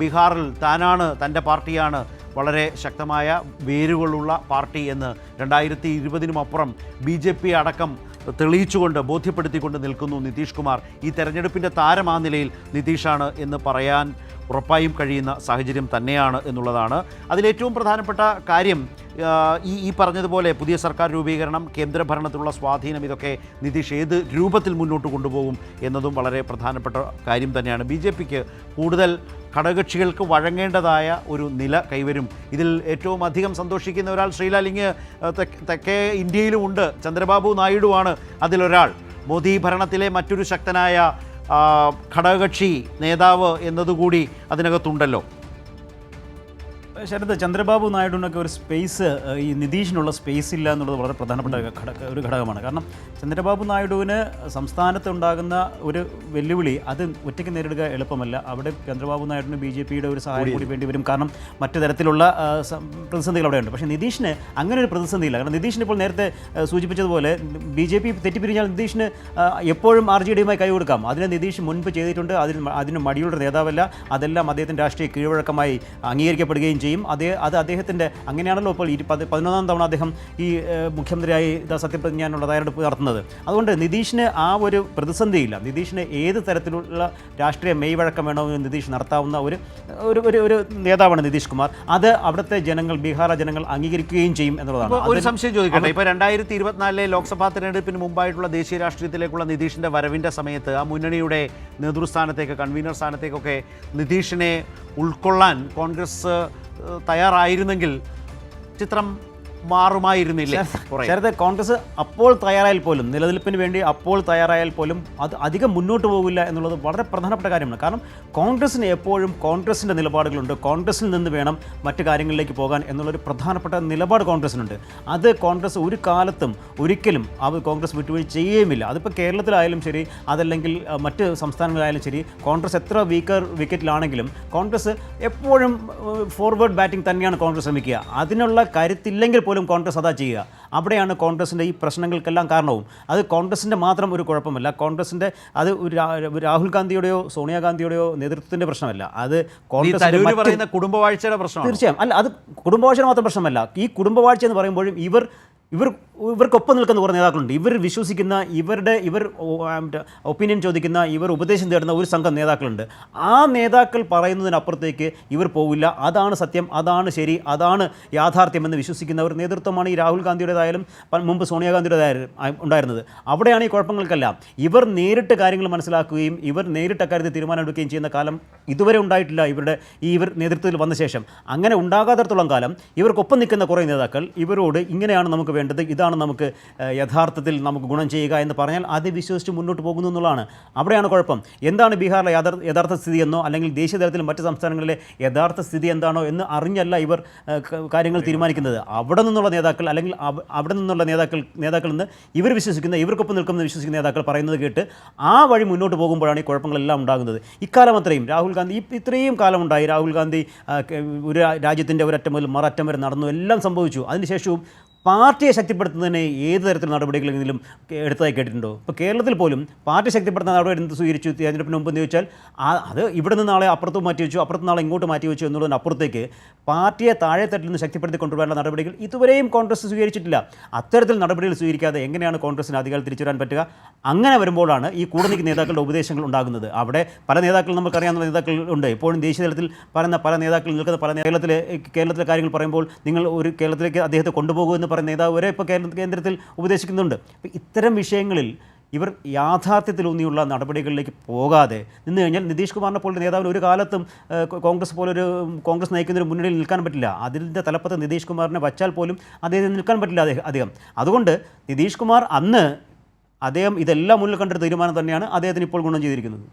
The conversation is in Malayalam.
ബീഹാറിൽ താനാണ് തന്റെ പാർട്ടിയാണ് വളരെ ശക്തമായ വേരുകളുള്ള പാർട്ടി എന്ന് രണ്ടായിരത്തി ഇരുപതിനും അപ്പുറം ബി ജെ പി അടക്കം തെളിയിച്ചുകൊണ്ട് ബോധ്യപ്പെടുത്തിക്കൊണ്ട് നിൽക്കുന്നു നിതീഷ് കുമാർ. ഈ തെരഞ്ഞെടുപ്പിന്റെ താരം ആ നിലയിൽ നിതീഷാണ് എന്ന് പറയാൻ ഉറപ്പായും കഴിയുന്ന സാഹചര്യം തന്നെയാണ് എന്നുള്ളതാണ്. അതിലേറ്റവും പ്രധാനപ്പെട്ട കാര്യം ഈ ഈ പറഞ്ഞതുപോലെ പുതിയ സർക്കാർ രൂപീകരണം കേന്ദ്രഭരണത്തിലുള്ള സ്വാധീനം ഇതൊക്കെ നിതീഷ് ഏത് രൂപത്തിൽ മുന്നോട്ട് കൊണ്ടുപോകും എന്നതും വളരെ പ്രധാനപ്പെട്ട കാര്യം തന്നെയാണ്. ബി ജെ പിക്ക് കൂടുതൽ ഘടകകക്ഷികൾക്ക് വഴങ്ങേണ്ടതായ ഒരു നില കൈവരും. ഇതിൽ ഏറ്റവും അധികം സന്തോഷിക്കുന്ന ഒരാൾ ഇങ്ങ് തെക്ക് ഇന്ത്യയിലുമുണ്ട് ചന്ദ്രബാബു നായിഡുവാണ് അതിലൊരാൾ. മോദി ഭരണത്തിലെ മറ്റൊരു ശക്തനായ ഘടകകക്ഷി നേതാവ് എന്നതുകൂടി അതിനകത്തുണ്ടല്ലോ. ശരത് ചന്ദ്രബാബു നായിഡുവിനൊക്കെ ഒരു സ്പേസ് ഈ നിതീഷിനുള്ള സ്പേസ് ഇല്ല എന്നുള്ളത് വളരെ പ്രധാനപ്പെട്ട ഘടക ഒരു ഘടകമാണ്. കാരണം ചന്ദ്രബാബു നായിഡുവിന് സംസ്ഥാനത്ത് ഉണ്ടാകുന്ന ഒരു വെല്ലുവിളി അത് ഒറ്റയ്ക്ക് നേരിടുക എളുപ്പമല്ല. അവിടെ ചന്ദ്രബാബു നായിഡുവിന് ബി ജെ പിയുടെ ഒരു സഹായം കൂടി വേണ്ടി വരും. കാരണം മറ്റു തരത്തിലുള്ള പ്രതിസന്ധികൾ അവിടെയുണ്ട്. പക്ഷേ നിതീഷിന് അങ്ങനെ ഒരു പ്രതിസന്ധിയില്ല. കാരണം നിതീഷിന് ഇപ്പോൾ നേരത്തെ സൂചിപ്പിച്ചതുപോലെ ബി ജെ പി തെറ്റിപ്പിരിഞ്ഞാൽ നിതീഷിന് എപ്പോഴും ആർ ജെ ഡിയുമായി കൈ കൊടുക്കാം. അതിന് നിതീഷ് മുൻപ് ചെയ്തിട്ടുണ്ട്. അതിന് അതിന് മടിയുള്ള നേതാവല്ല. അതെല്ലാം അദ്ദേഹത്തിന്റെ രാഷ്ട്രീയ കീഴ്വഴക്കമായി അംഗീകരിക്കപ്പെടുകയും ചെയ്യും അതേ അത് അദ്ദേഹത്തിന്റെ അങ്ങനെയാണല്ലോ ഇപ്പോൾ ഇരു പതി പതിനൊന്നാം തവണ അദ്ദേഹം ഈ മുഖ്യമന്ത്രിയായി സത്യപ്രതിജ്ഞാനുള്ള തയ്യാറെടുപ്പ് നടത്തുന്നത്. അതുകൊണ്ട് നിതീഷിന് ആ ഒരു പ്രതിസന്ധിയില്ല. നിതീഷിന് ഏത് തരത്തിലുള്ള രാഷ്ട്രീയ മെയ്വഴക്കം വേണമെന്ന് നിതീഷ് നടത്താവുന്ന ഒരു ഒരു ഒരു ഒരു നേതാവാണ് നിതീഷ് കുമാർ. അത് അവിടുത്തെ ജനങ്ങൾ ബീഹാർ ജനങ്ങൾ അംഗീകരിക്കുകയും ചെയ്യും എന്നുള്ളതാണ്. ഒരു സംശയം ചോദിക്കട്ടെ. ഇപ്പോൾ രണ്ടായിരത്തി ഇരുപത്തിനാലിലെ ലോക്സഭാ തെരഞ്ഞെടുപ്പിന് മുമ്പായിട്ടുള്ള ദേശീയ രാഷ്ട്രീയത്തിലേക്കുള്ള നിതീഷിന്റെ വരവിന്റെ സമയത്ത് ആ മുന്നണിയുടെ നേതൃസ്ഥാനത്തേക്ക് കൺവീനർ സ്ഥാനത്തേക്കൊക്കെ നിതീഷിനെ ഉൾക്കൊള്ളാൻ കോൺഗ്രസ് തയ്യാറായിരുന്നെങ്കിൽ ചിത്രം മാറുമായിരുന്നില്ലേ? ശരത് കോൺഗ്രസ് അപ്പോൾ തയ്യാറായാൽ പോലും നിലനിൽപ്പിന് വേണ്ടി അപ്പോൾ തയ്യാറായാൽ പോലും അത് അധികം മുന്നോട്ട് പോകില്ല എന്നുള്ളത് വളരെ പ്രധാനപ്പെട്ട കാര്യമാണ്. കാരണം കോൺഗ്രസിന് എപ്പോഴും കോൺഗ്രസിന്റെ നിലപാടുകളുണ്ട്. കോൺഗ്രസിൽ നിന്ന് വേണം മറ്റു കാര്യങ്ങളിലേക്ക് പോകാൻ എന്നുള്ളൊരു പ്രധാനപ്പെട്ട നിലപാട് കോൺഗ്രസിനുണ്ട് അത് കോൺഗ്രസ് ഒരു കാലത്തും ഒരിക്കലും ആ കോൺഗ്രസ് വിട്ടുവീഴ്ച ചെയ്യുകയുമില്ല. അതിപ്പോൾ കേരളത്തിലായാലും ശരി അതല്ലെങ്കിൽ മറ്റ് സംസ്ഥാനങ്ങളായാലും ശരി കോൺഗ്രസ് എത്ര വീക്കർ വിക്കറ്റിലാണെങ്കിലും കോൺഗ്രസ് എപ്പോഴും ഫോർവേഡ് ബാറ്റിംഗ് തന്നെയാണ് കോൺഗ്രസ് ശ്രമിക്കുക. അതിനുള്ള കരുത്തില്ലെങ്കിൽ പോലും കോൺഗ്രസ് അതാ ചെയ്യുക. അവിടെയാണ് കോൺഗ്രസിന്റെ ഈ പ്രശ്നങ്ങൾക്കെല്ലാം കാരണവും. അത് കോൺഗ്രസിന്റെ മാത്രം ഒരു കുഴപ്പമല്ല. കോൺഗ്രസിന്റെ അത് രാഹുൽ ഗാന്ധിയുടെയോ സോണിയാഗാന്ധിയുടെയോ നേതൃത്വത്തിന്റെ പ്രശ്നമല്ല. അത് കോൺഗ്രസ് പറയുന്ന കുടുംബവാഴ്ചയുടെ പ്രശ്നം തീർച്ചയായും. അല്ല അത് കുടുംബവാഴ്ച മാത്രം പ്രശ്നമല്ല. ഈ കുടുംബവാഴ്ച എന്ന് പറയുമ്പോഴും ഇവർ ഇവർ ഇവർക്കൊപ്പം നിൽക്കുന്ന കുറേ നേതാക്കളുണ്ട്. ഇവർ വിശ്വസിക്കുന്ന ഇവരുടെ ഇവർ ഒപ്പീനിയൻ ചോദിക്കുന്ന ഇവർ ഉപദേശം തേടുന്ന ഒരു സംഘം നേതാക്കളുണ്ട്. ആ നേതാക്കൾ പറയുന്നതിനപ്പുറത്തേക്ക് ഇവർ പോവില്ല. അതാണ് സത്യം അതാണ് ശരി അതാണ് യാഥാർത്ഥ്യമെന്ന് വിശ്വസിക്കുന്ന ഒരു നേതൃത്വമാണ് ഈ രാഹുൽ ഗാന്ധിയുടേതായാലും മുമ്പ് സോണിയാഗാന്ധിയുടേതായാലും ഉണ്ടായിരുന്നത്. അവിടെയാണ് ഈ കുഴപ്പങ്ങൾക്കെല്ലാം. ഇവർ നേരിട്ട് കാര്യങ്ങൾ മനസ്സിലാക്കുകയും ഇവർ നേരിട്ട് അക്കാര്യത്തിൽ തീരുമാനമെടുക്കുകയും ചെയ്യുന്ന കാലം ഇതുവരെ ഉണ്ടായിട്ടില്ല ഇവരുടെ ഈ ഇവർ നേതൃത്വത്തിൽ വന്ന ശേഷം. അങ്ങനെ ഉണ്ടാകാത്തടത്തോളം കാലം ഇവർക്കൊപ്പം നിൽക്കുന്ന കുറേ നേതാക്കൾ ഇവരോട് ഇങ്ങനെയാണ് നമുക്ക് വേണ്ടത്. ഇതാണ് നമുക്ക് യഥാർത്ഥത്തിൽ നമുക്ക് ഗുണം ചെയ്യുക എന്ന് പറഞ്ഞാൽ അത് വിശ്വസിച്ച് മുന്നോട്ട് പോകുന്നു എന്നുള്ളതാണ്. അവിടെയാണ് കുഴപ്പം. എന്താണ് ബീഹാറിലെ യഥാർത്ഥ സ്ഥിതി എന്നോ അല്ലെങ്കിൽ ദേശീയ തലത്തിൽ മറ്റ് സംസ്ഥാനങ്ങളിലെ യഥാർത്ഥ സ്ഥിതി എന്താണോ എന്ന് അറിഞ്ഞല്ല ഇവർ കാര്യങ്ങൾ തീരുമാനിക്കുന്നത്. അവിടെ നിന്നുള്ള നേതാക്കൾ അല്ലെങ്കിൽ അവ- അവിടെ നിന്നുള്ള നേതാക്കൾ നേതാക്കളിൽ നിന്ന് ഇവർ വിശ്വസിക്കുന്ന ഇവർക്കൊപ്പം നിൽക്കുന്ന വിശ്വസിക്കുന്ന നേതാക്കൾ പറയുന്നത് കേട്ട് ആ വഴി മുന്നോട്ട് പോകുമ്പോഴാണ് ഈ കുഴപ്പങ്ങളെല്ലാം ഉണ്ടാകുന്നത്. ഇക്കാലം അത്രയും. രാഹുൽ ഗാന്ധി ഇത്രയും കാലമുണ്ടായി. രാഹുൽ ഗാന്ധി ഒരു രാജ്യത്തിന്റെ ഒരറ്റം മുതൽ മററ്റം വരെ നടന്നു. എല്ലാം സംഭവിച്ചു. അതിനുശേഷവും പാർട്ടിയെ ശക്തിപ്പെടുത്തുന്നതിന് ഏത് തരത്തിലുള്ള നടപടികളെങ്കിലും എടുത്തതായി കേട്ടിട്ടുണ്ടോ? ഇപ്പോൾ കേരളത്തിൽ പോലും പാർട്ടി ശക്തിപ്പെടുത്തുന്ന നടപടി എന്ത് സ്വീകരിച്ചു? തിരഞ്ഞെടുപ്പിന് മുമ്പ് എന്ന് ചോദിച്ചാൽ അത് ഇവിടെ നിന്ന് നാളെ അപ്പുറത്ത് മാറ്റി വെച്ചു അപ്പുറത്ത് നാളെ ഇങ്ങോട്ട് മാറ്റി വെച്ചു എന്നുള്ളതിന് അപ്പുറത്തേക്ക് പാർട്ടിയെ താഴെത്തട്ടിൽ നിന്ന് ശക്തിപ്പെടുത്തി നടപടികൾ ഇതുവരെയും കോൺഗ്രസ് സ്വീകരിച്ചിട്ടില്ല. അത്തരത്തിൽ നടപടികൾ സ്വീകരിക്കാതെ എങ്ങനെയാണ് കോൺഗ്രസിന് അധികാരം തിരിച്ചു വരാൻ പറ്റുക? അങ്ങനെ വരുമ്പോഴാണ് ഈ കൂടെ നിൽക്കുന്ന നേതാക്കളുടെ ഉപദേശങ്ങൾ ഉണ്ടാകുന്നത്. അവിടെ പല നേതാക്കൾ നമുക്കറിയാവുന്ന നേതാക്കൾ ഉണ്ട്. ഇപ്പോഴും ദേശീയ തലത്തിൽ പറയുന്ന പല നേതാക്കൾ നിൽക്കുന്ന പല കേരളത്തിലെ കേരളത്തിലെ കാര്യങ്ങൾ പറയുമ്പോൾ നിങ്ങൾ ഒരു കേരളത്തിലേക്ക് അദ്ദേഹത്തെ കൊണ്ടുപോകൂ എന്ന് പറയുന്ന നേതാവ് വരെ ഇപ്പോൾ കേരള കേന്ദ്രത്തിൽ ഉപദേശിക്കുന്നുണ്ട്. അപ്പോൾ ഇത്തരം വിഷയങ്ങളിൽ ഇവർ യാഥാർത്ഥ്യത്തിലൂന്നിയുള്ള നടപടികളിലേക്ക് പോകാതെ നിന്ന് കഴിഞ്ഞാൽ നിതീഷ് കുമാറിനെ പോലുള്ള നേതാവിന് ഒരു കാലത്തും കോൺഗ്രസ് പോലൊരു കോൺഗ്രസ് നയിക്കുന്ന ഒരു മുന്നണിയിൽ നിൽക്കാൻ പറ്റില്ല. അതിന്റെ തലപ്പത്ത് നിതീഷ് കുമാറിനെ വച്ചാൽ പോലും അദ്ദേഹത്തിന് നിൽക്കാൻ പറ്റില്ല അദ്ദേഹം അതുകൊണ്ട് നിതീഷ് കുമാർ അന്ന് അദ്ദേഹം ഇതെല്ലാം മുന്നിൽ കണ്ടൊരു തീരുമാനം തന്നെയാണ് അദ്ദേഹത്തിന് ഇപ്പോൾ ഗുണം ചെയ്തിരിക്കുന്നത്.